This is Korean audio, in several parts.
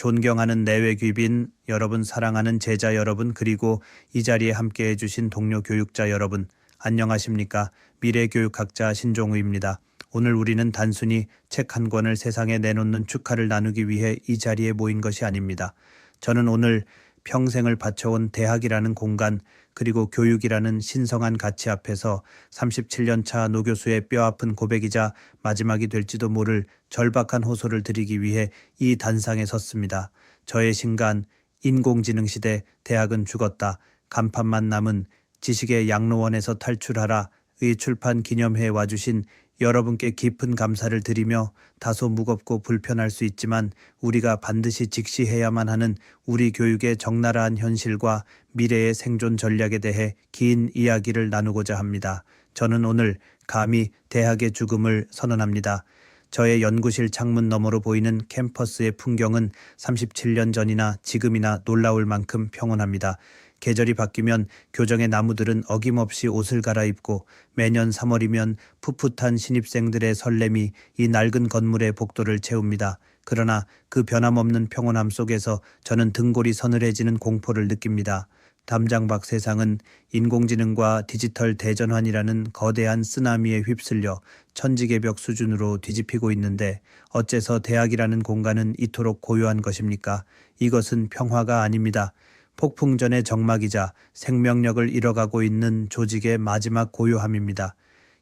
존경하는 내외 귀빈 여러분, 사랑하는 제자 여러분, 그리고 이 자리에 함께 해 주신 동료 교육자 여러분, 안녕하십니까? 미래 교육학자 신종우입니다. 오늘 우리는 단순히 책 한 권을 세상에 내놓는 축하를 나누기 위해 이 자리에 모인 것이 아닙니다. 저는 오늘 평생을 바쳐온 대학이라는 공간 그리고 교육이라는 신성한 가치 앞에서 37년 차 노 교수의 뼈아픈 고백이자 마지막이 될지도 모를 절박한 호소를 드리기 위해 이 단상에 섰습니다. 저의 신간 인공지능 시대 대학은 죽었다. 간판만 남은 지식의 양로원에서 탈출하라 의 출판 기념회에 와주신 여러분께 깊은 감사를 드리며 다소 무겁고 불편할 수 있지만 우리가 반드시 직시해야만 하는 우리 교육의 적나라한 현실과 미래의 생존 전략에 대해 긴 이야기를 나누고자 합니다. 저는 오늘 감히 대학의 죽음을 선언합니다. 저의 연구실 창문 너머로 보이는 캠퍼스의 풍경은 37년 전이나 지금이나 놀라울 만큼 평온합니다. 계절이 바뀌면 교정의 나무들은 어김없이 옷을 갈아입고 매년 3월이면 풋풋한 신입생들의 설렘이 이 낡은 건물의 복도를 채웁니다. 그러나 그 변함없는 평온함 속에서 저는 등골이 서늘해지는 공포를 느낍니다. 담장 밖 세상은 인공지능과 디지털 대전환이라는 거대한 쓰나미에 휩쓸려 천지개벽 수준으로 뒤집히고 있는데 어째서 대학이라는 공간은 이토록 고요한 것입니까? 이것은 평화가 아닙니다. 폭풍전의 정막이자 생명력을 잃어가고 있는 조직의 마지막 고요함입니다.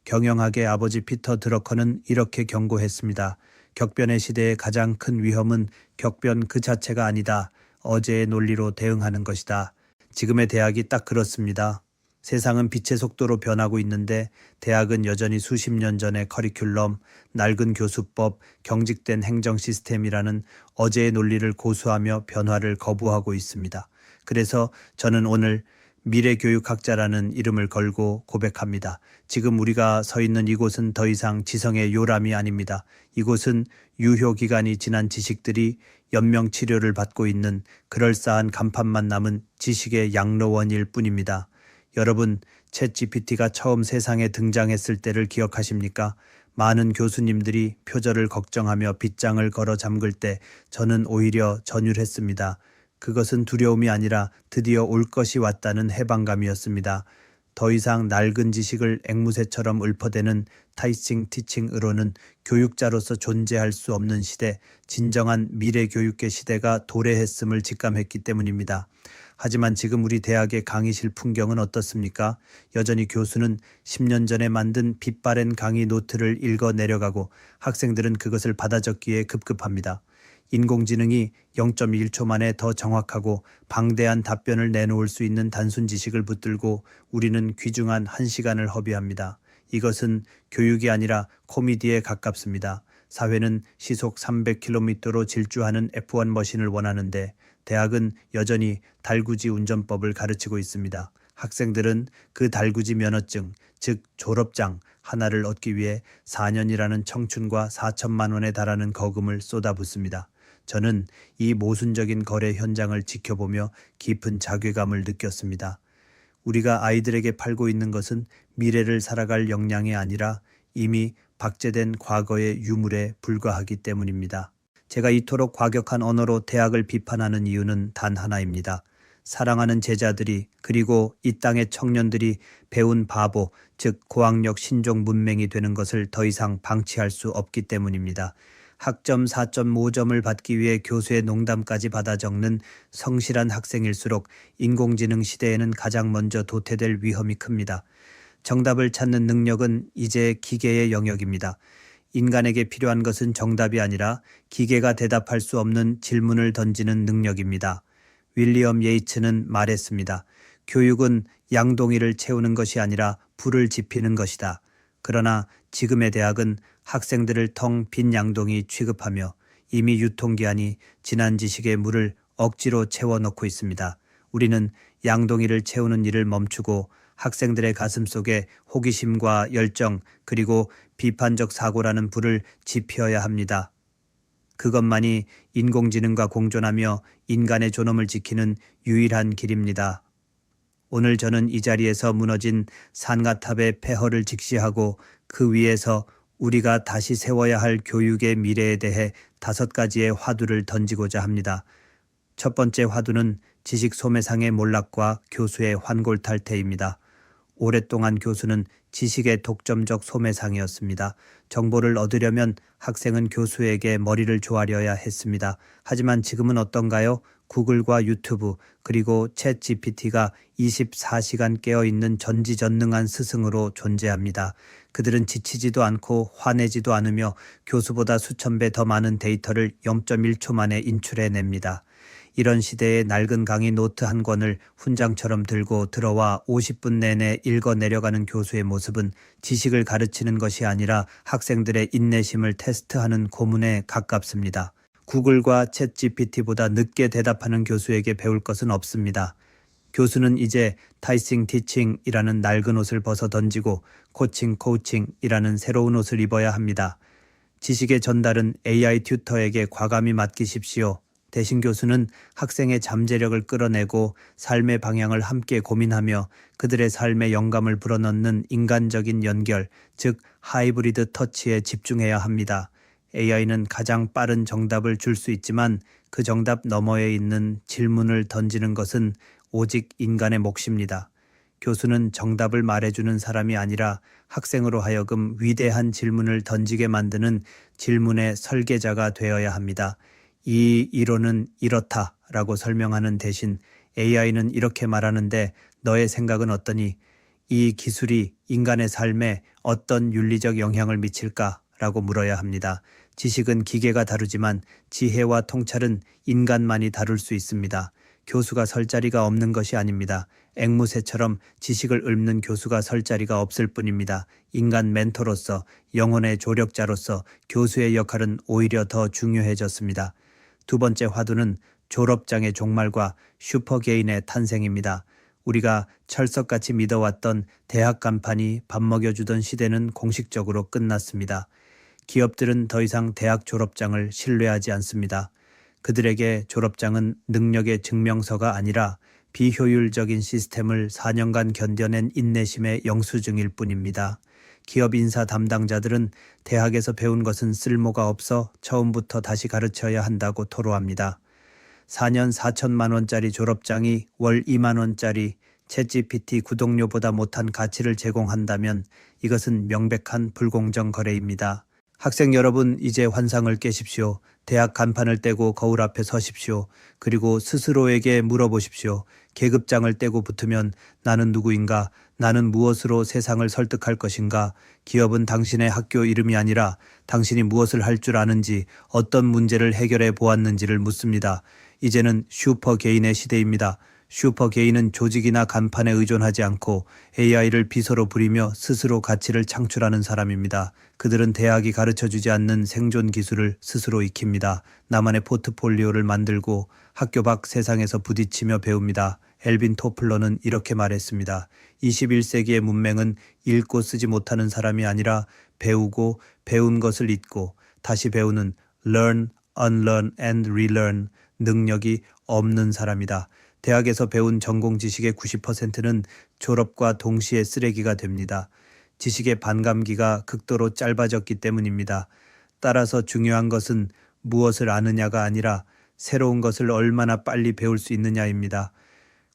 경영학의 아버지 피터 드러커는 이렇게 경고했습니다. 격변의 시대의 가장 큰 위험은 격변 그 자체가 아니다. 어제의 논리로 대응하는 것이다. 지금의 대학이 딱 그렇습니다. 세상은 빛의 속도로 변하고 있는데 대학은 여전히 수십 년 전의 커리큘럼, 낡은 교수법, 경직된 행정 시스템이라는 어제의 논리를 고수하며 변화를 거부하고 있습니다. 그래서 저는 오늘 미래 교육학자라는 이름을 걸고 고백합니다. 지금 우리가 서 있는 이곳은 더 이상 지성의 요람이 아닙니다. 이곳은 유효 기간이 지난 지식들이 연명 치료를 받고 있는 그럴싸한 간판만 남은 지식의 양로원일 뿐입니다. 여러분, 챗 GPT가 처음 세상에 등장했을 때를 기억하십니까? 많은 교수님들이 표절을 걱정하며 빗장을 걸어 잠글 때 저는 오히려 전율했습니다. 그것은 두려움이 아니라 드디어 올 것이 왔다는 해방감이었습니다. 더 이상 낡은 지식을 앵무새처럼 읊어대는 타이칭 티칭으로는 교육자로서 존재할 수 없는 시대, 진정한 미래 교육계 시대가 도래했음을 직감했기 때문입니다. 하지만 지금 우리 대학의 강의실 풍경은 어떻습니까? 여전히 교수는 10년 전에 만든 빛바랜 강의 노트를 읽어 내려가고 학생들은 그것을 받아 적기에 급급합니다. 인공지능이 0.1초 만에 더 정확하고 방대한 답변을 내놓을 수 있는 단순 지식을 붙들고 우리는 귀중한 한 시간을 허비합니다. 이것은 교육이 아니라 코미디에 가깝습니다. 사회는 시속 300km로 질주하는 F1 머신을 원하는데 대학은 여전히 달구지 운전법을 가르치고 있습니다. 학생들은 그 달구지 면허증, 즉 졸업장 하나를 얻기 위해 4년이라는 청춘과 4천만 원에 달하는 거금을 쏟아붓습니다. 저는 이 모순적인 거래 현장을 지켜보며 깊은 자괴감을 느꼈습니다. 우리가 아이들에게 팔고 있는 것은 미래를 살아갈 역량이 아니라 이미 박제된 과거의 유물에 불과하기 때문입니다. 제가 이토록 과격한 언어로 대학을 비판하는 이유는 단 하나입니다. 사랑하는 제자들이 그리고 이 땅의 청년들이 배운 바보, 즉 고학력 신종 문맹이 되는 것을 더 이상 방치할 수 없기 때문입니다. 학점 4.5점을 받기 위해 교수의 농담까지 받아 적는 성실한 학생일수록 인공지능 시대에는 가장 먼저 도태될 위험이 큽니다. 정답을 찾는 능력은 이제 기계의 영역입니다. 인간에게 필요한 것은 정답이 아니라 기계가 대답할 수 없는 질문을 던지는 능력입니다. 윌리엄 예이츠는 말했습니다. 교육은 양동이를 채우는 것이 아니라 불을 지피는 것이다. 그러나 지금의 대학은 학생들을 텅 빈 양동이 취급하며 이미 유통기한이 지난 지식의 물을 억지로 채워 넣고 있습니다. 우리는 양동이를 채우는 일을 멈추고 학생들의 가슴 속에 호기심과 열정 그리고 비판적 사고라는 불을 지펴야 합니다. 그것만이 인공지능과 공존하며 인간의 존엄을 지키는 유일한 길입니다. 오늘 저는 이 자리에서 무너진 산가탑의 폐허를 직시하고 그 위에서 우리가 다시 세워야 할 교육의 미래에 대해 다섯 가지의 화두를 던지고자 합니다. 첫 번째 화두는 지식 소매상의 몰락과 교수의 환골탈태입니다. 오랫동안 교수는 지식의 독점적 소매상이었습니다. 정보를 얻으려면 학생은 교수에게 머리를 조아려야 했습니다. 하지만 지금은 어떤가요? 구글과 유튜브 그리고 챗 GPT가 24시간 깨어 있는 전지전능한 스승으로 존재합니다. 그들은 지치지도 않고 화내지도 않으며 교수보다 수천 배 더 많은 데이터를 0.1초 만에 인출해냅니다. 이런 시대에 낡은 강의 노트 한 권을 훈장처럼 들고 들어와 50분 내내 읽어 내려가는 교수의 모습은 지식을 가르치는 것이 아니라 학생들의 인내심을 테스트하는 고문에 가깝습니다. 구글과 챗 GPT보다 늦게 대답하는 교수에게 배울 것은 없습니다. 교수는 이제 타이싱 티칭이라는 낡은 옷을 벗어 던지고 코칭 코칭이라는 새로운 옷을 입어야 합니다. 지식의 전달은 AI 튜터에게 과감히 맡기십시오. 대신 교수는 학생의 잠재력을 끌어내고 삶의 방향을 함께 고민하며 그들의 삶에 영감을 불어넣는 인간적인 연결, 즉 하이브리드 터치에 집중해야 합니다. AI는 가장 빠른 정답을 줄 수 있지만 그 정답 너머에 있는 질문을 던지는 것은 오직 인간의 몫입니다. 교수는 정답을 말해주는 사람이 아니라 학생으로 하여금 위대한 질문을 던지게 만드는 질문의 설계자가 되어야 합니다. 이 이론은 이렇다 라고 설명하는 대신 AI는 이렇게 말하는데 너의 생각은 어떠니? 이 기술이 인간의 삶에 어떤 윤리적 영향을 미칠까 라고 물어야 합니다. 지식은 기계가 다루지만 지혜와 통찰은 인간만이 다룰 수 있습니다. 교수가 설 자리가 없는 것이 아닙니다. 앵무새처럼 지식을 읊는 교수가 설 자리가 없을 뿐입니다. 인간 멘토로서 영혼의 조력자로서 교수의 역할은 오히려 더 중요해졌습니다. 두 번째 화두는 졸업장의 종말과 슈퍼게인의 탄생입니다. 우리가 철석같이 믿어왔던 대학 간판이 밥 먹여주던 시대는 공식적으로 끝났습니다. 기업들은 더 이상 대학 졸업장을 신뢰하지 않습니다. 그들에게 졸업장은 능력의 증명서가 아니라 비효율적인 시스템을 4년간 견뎌낸 인내심의 영수증일 뿐입니다. 기업 인사 담당자들은 대학에서 배운 것은 쓸모가 없어 처음부터 다시 가르쳐야 한다고 토로합니다. 4년 4천만 원짜리 졸업장이 월 2만 원짜리 챗GPT 구독료보다 못한 가치를 제공한다면 이것은 명백한 불공정 거래입니다. 학생 여러분 이제 환상을 깨십시오. 대학 간판을 떼고 거울 앞에 서십시오. 그리고 스스로에게 물어보십시오. 계급장을 떼고 붙으면 나는 누구인가? 나는 무엇으로 세상을 설득할 것인가? 기업은 당신의 학교 이름이 아니라 당신이 무엇을 할 줄 아는지 어떤 문제를 해결해 보았는지를 묻습니다. 이제는 슈퍼 개인의 시대입니다. 슈퍼 개인은 조직이나 간판에 의존하지 않고 AI를 비서로 부리며 스스로 가치를 창출하는 사람입니다. 그들은 대학이 가르쳐 주지 않는 생존 기술을 스스로 익힙니다. 나만의 포트폴리오를 만들고 학교 밖 세상에서 부딪히며 배웁니다. 엘빈 토플러는 이렇게 말했습니다. 21세기의 문맹은 읽고 쓰지 못하는 사람이 아니라 배우고 배운 것을 잊고 다시 배우는 learn, unlearn and relearn 능력이 없는 사람이다. 대학에서 배운 전공 지식의 90%는 졸업과 동시에 쓰레기가 됩니다. 지식의 반감기가 극도로 짧아졌기 때문입니다. 따라서 중요한 것은 무엇을 아느냐가 아니라 새로운 것을 얼마나 빨리 배울 수 있느냐입니다.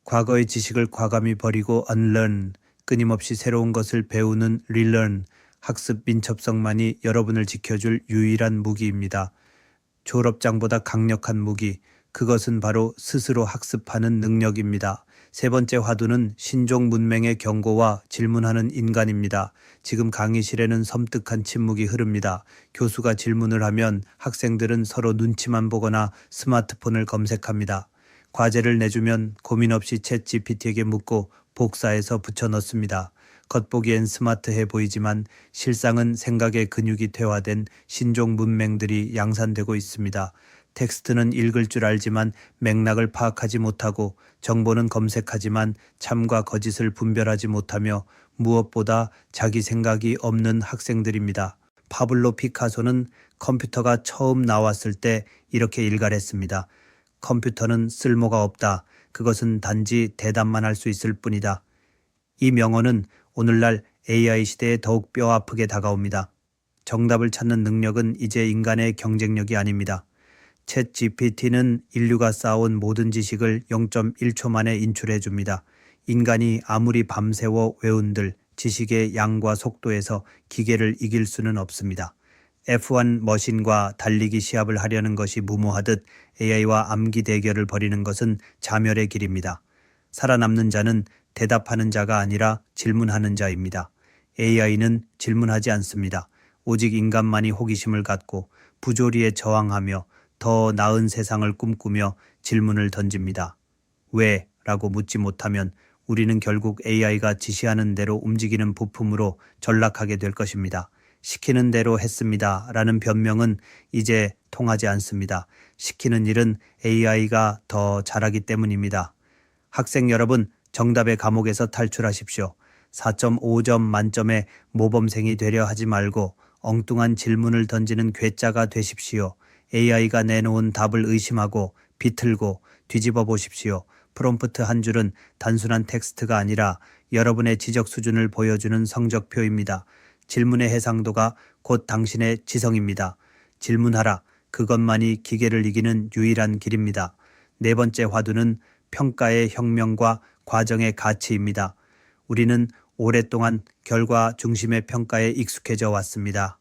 과거의 지식을 과감히 버리고 unlearn, 끊임없이 새로운 것을 배우는 relearn, 학습 민첩성만이 여러분을 지켜줄 유일한 무기입니다. 졸업장보다 강력한 무기, 그것은 바로 스스로 학습하는 능력입니다. 세 번째 화두는 신종 문맹의 경고와 질문하는 인간입니다. 지금 강의실에는 섬뜩한 침묵이 흐릅니다. 교수가 질문을 하면 학생들은 서로 눈치만 보거나 스마트폰을 검색합니다. 과제를 내주면 고민 없이 챗 GPT에게 묻고 복사해서 붙여 넣습니다. 겉보기엔 스마트해 보이지만 실상은 생각의 근육이 퇴화된 신종 문맹들이 양산되고 있습니다. 텍스트는 읽을 줄 알지만 맥락을 파악하지 못하고 정보는 검색하지만 참과 거짓을 분별하지 못하며 무엇보다 자기 생각이 없는 학생들입니다. 파블로 피카소는 컴퓨터가 처음 나왔을 때 이렇게 일갈했습니다. 컴퓨터는 쓸모가 없다. 그것은 단지 대답만 할 수 있을 뿐이다. 이 명언은 오늘날 AI 시대에 더욱 뼈아프게 다가옵니다. 정답을 찾는 능력은 이제 인간의 경쟁력이 아닙니다. 챗 GPT는 인류가 쌓아온 모든 지식을 0.1초 만에 인출해 줍니다. 인간이 아무리 밤새워 외운들 지식의 양과 속도에서 기계를 이길 수는 없습니다. F1 머신과 달리기 시합을 하려는 것이 무모하듯 AI와 암기 대결을 벌이는 것은 자멸의 길입니다. 살아남는 자는 대답하는 자가 아니라 질문하는 자입니다. AI는 질문하지 않습니다. 오직 인간만이 호기심을 갖고 부조리에 저항하며 더 나은 세상을 꿈꾸며 질문을 던집니다. 왜? 라고 묻지 못하면 우리는 결국 AI가 지시하는 대로 움직이는 부품으로 전락하게 될 것입니다. 시키는 대로 했습니다. 라는 변명은 이제 통하지 않습니다. 시키는 일은 AI가 더 잘하기 때문입니다. 학생 여러분, 정답의 감옥에서 탈출하십시오. 4.5점 만점의 모범생이 되려 하지 말고 엉뚱한 질문을 던지는 괴짜가 되십시오. AI가 내놓은 답을 의심하고 비틀고 뒤집어 보십시오. 프롬프트 한 줄은 단순한 텍스트가 아니라 여러분의 지적 수준을 보여주는 성적표입니다. 질문의 해상도가 곧 당신의 지성입니다. 질문하라. 그것만이 기계를 이기는 유일한 길입니다. 네 번째 화두는 평가의 혁명과 과정의 가치입니다. 우리는 오랫동안 결과 중심의 평가에 익숙해져 왔습니다.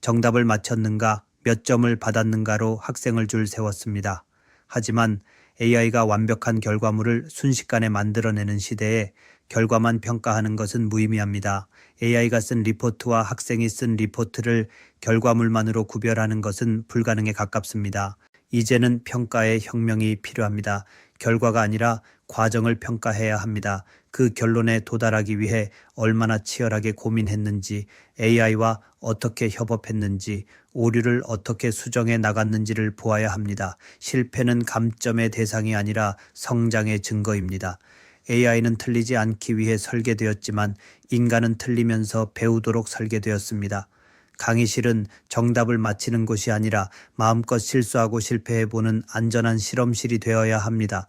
정답을 맞췄는가, 몇 점을 받았는가로 학생을 줄 세웠습니다. 하지만 AI가 완벽한 결과물을 순식간에 만들어내는 시대에 결과만 평가하는 것은 무의미합니다. AI가 쓴 리포트와 학생이 쓴 리포트를 결과물만으로 구별하는 것은 불가능에 가깝습니다. 이제는 평가의 혁명이 필요합니다. 결과가 아니라 과정을 평가해야 합니다. 그 결론에 도달하기 위해 얼마나 치열하게 고민했는지, AI와 어떻게 협업했는지, 오류를 어떻게 수정해 나갔는지를 보아야 합니다. 실패는 감점의 대상이 아니라 성장의 증거입니다. AI는 틀리지 않기 위해 설계되었지만 인간은 틀리면서 배우도록 설계되었습니다. 강의실은 정답을 맞히는 곳이 아니라 마음껏 실수하고 실패해보는 안전한 실험실이 되어야 합니다.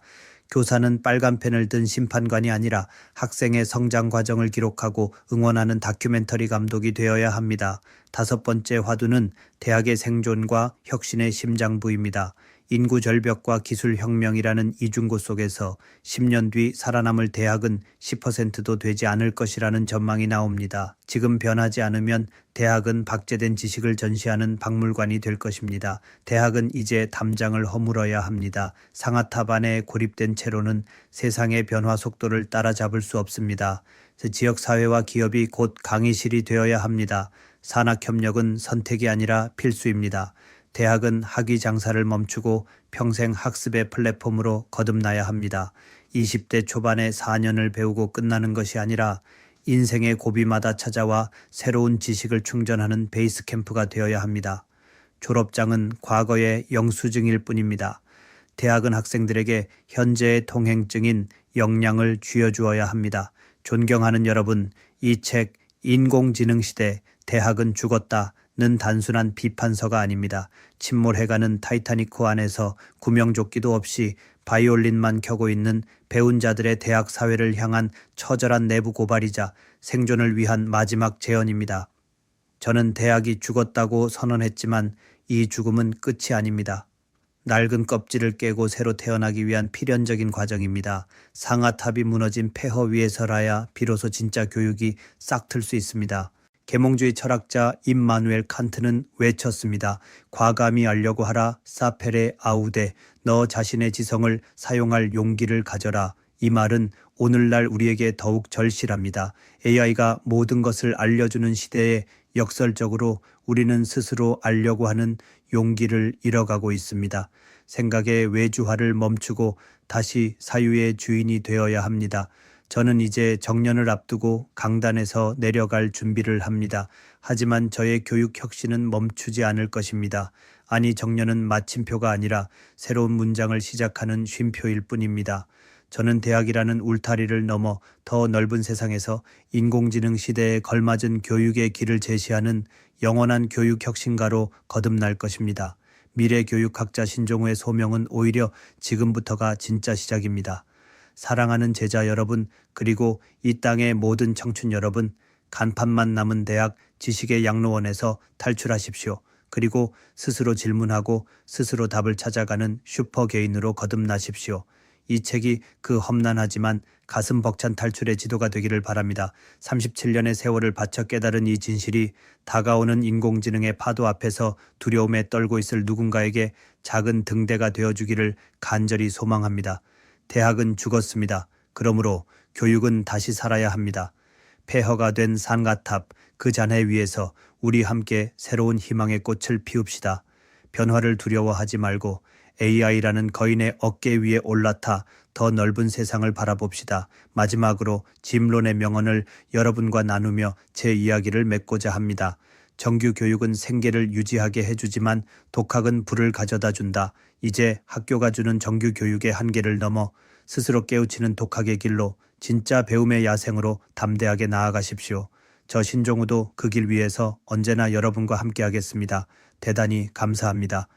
교사는 빨간 펜을 든 심판관이 아니라 학생의 성장 과정을 기록하고 응원하는 다큐멘터리 감독이 되어야 합니다. 다섯 번째 화두는 대학의 생존과 혁신의 심장부입니다. 인구 절벽과 기술 혁명이라는 이중고 속에서 10년 뒤 살아남을 대학은 10%도 되지 않을 것이라는 전망이 나옵니다. 지금 변하지 않으면 대학은 박제된 지식을 전시하는 박물관이 될 것입니다. 대학은 이제 담장을 허물어야 합니다. 상아탑 안에 고립된 채로는 세상의 변화 속도를 따라잡을 수 없습니다. 지역사회와 기업이 곧 강의실이 되어야 합니다. 산학협력은 선택이 아니라 필수입니다. 대학은 학위 장사를 멈추고 평생 학습의 플랫폼으로 거듭나야 합니다. 20대 초반에 4년을 배우고 끝나는 것이 아니라 인생의 고비마다 찾아와 새로운 지식을 충전하는 베이스 캠프가 되어야 합니다. 졸업장은 과거의 영수증일 뿐입니다. 대학은 학생들에게 현재의 통행증인 역량을 쥐어주어야 합니다. 존경하는 여러분, 이 책 인공지능 시대 대학은 죽었다 는 단순한 비판서가 아닙니다. 침몰해가는 타이타니코 안에서 구명조끼도 없이 바이올린만 켜고 있는 배운 자들의 대학 사회를 향한 처절한 내부 고발이자 생존을 위한 마지막 제언입니다. 저는 대학이 죽었다고 선언했지만 이 죽음은 끝이 아닙니다. 낡은 껍질을 깨고 새로 태어나기 위한 필연적인 과정입니다. 상아탑이 무너진 폐허 위에서라야 비로소 진짜 교육이 싹 틀 수 있습니다. 계몽주의 철학자 임마누엘 칸트는 외쳤습니다. 과감히 알려고 하라 사페레 아우데 너 자신의 지성을 사용할 용기를 가져라. 이 말은 오늘날 우리에게 더욱 절실합니다. AI가 모든 것을 알려주는 시대에 역설적으로 우리는 스스로 알려고 하는 용기를 잃어가고 있습니다. 생각의 외주화를 멈추고 다시 사유의 주인이 되어야 합니다. 저는 이제 정년을 앞두고 강단에서 내려갈 준비를 합니다. 하지만 저의 교육 혁신은 멈추지 않을 것입니다. 아니, 정년은 마침표가 아니라 새로운 문장을 시작하는 쉼표일 뿐입니다. 저는 대학이라는 울타리를 넘어 더 넓은 세상에서 인공지능 시대에 걸맞은 교육의 길을 제시하는 영원한 교육 혁신가로 거듭날 것입니다. 미래 교육학자 신종우의 소명은 오히려 지금부터가 진짜 시작입니다. 사랑하는 제자 여러분, 그리고 이 땅의 모든 청춘 여러분, 간판만 남은 대학 지식의 양로원에서 탈출하십시오. 그리고 스스로 질문하고 스스로 답을 찾아가는 슈퍼 개인으로 거듭나십시오. 이 책이 그 험난하지만 가슴 벅찬 탈출의 지도가 되기를 바랍니다. 37년의 세월을 바쳐 깨달은 이 진실이 다가오는 인공지능의 파도 앞에서 두려움에 떨고 있을 누군가에게 작은 등대가 되어주기를 간절히 소망합니다. 대학은 죽었습니다. 그러므로 교육은 다시 살아야 합니다. 폐허가 된 산가탑 그 잔해 위에서 우리 함께 새로운 희망의 꽃을 피웁시다. 변화를 두려워하지 말고 AI라는 거인의 어깨 위에 올라타 더 넓은 세상을 바라봅시다. 마지막으로 짐론의 명언을 여러분과 나누며 제 이야기를 맺고자 합니다. 정규 교육은 생계를 유지하게 해주지만 독학은 불을 가져다 준다. 이제 학교가 주는 정규 교육의 한계를 넘어 스스로 깨우치는 독학의 길로 진짜 배움의 야생으로 담대하게 나아가십시오. 저 신종우도 그 길 위에서 언제나 여러분과 함께하겠습니다. 대단히 감사합니다.